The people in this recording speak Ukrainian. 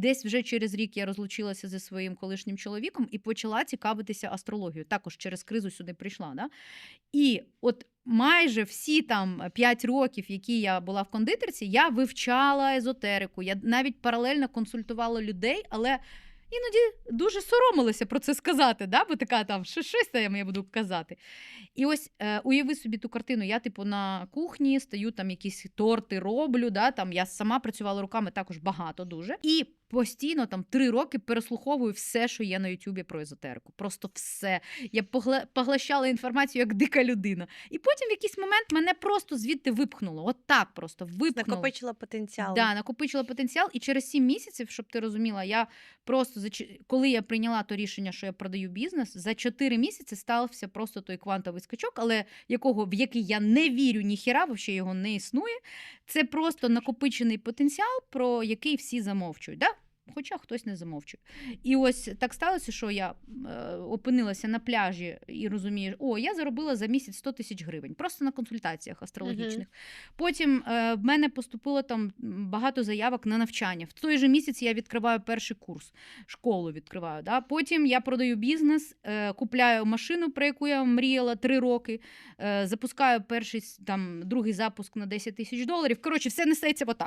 десь вже через рік я розлучилася зі своїм колишнім чоловіком і почала цікавитися астрологією. Також через кризу сюди прийшла. Да? І от майже всі там 5 років, які я була в кондитерці, я вивчала езотерику. Я навіть паралельно консультувала людей, але іноді дуже соромилася про це сказати, да? бо така там що щось там я буду казати. І ось е, уяви собі ту картину. Я, типу, на кухні стою, там якісь торти роблю. Да? Там я сама працювала руками також багато дуже. І постійно там три роки переслуховую все, що є на Ютубі про езотерику. Просто все. Я поглощала інформацію як дика людина. І потім в якийсь момент мене просто звідти випхнуло. От так просто випхнуло. Накопичила потенціал. Да, накопичила потенціал, і через 7 місяців, щоб ти розуміла, я просто коли я прийняла то рішення, що я продаю бізнес, за 4 місяці стався просто той квантовий скачок, але якого в який я не вірю ніхіра, взагалі його не існує. Це просто накопичений потенціал, про який всі замовчують. Да? Хоча хтось не замовчує. І ось так сталося, що я е, опинилася на пляжі і розумію, о, я заробила за місяць 100 тисяч гривень, просто на консультаціях астрологічних. Потім е, в мене поступило там багато заявок на навчання. В той же місяць я відкриваю перший курс, школу відкриваю. Да? Потім я продаю бізнес, е, купляю машину, про яку я мріяла три роки, е, запускаю перший там другий запуск на 10 тисяч доларів. Коротше, все несеться отак.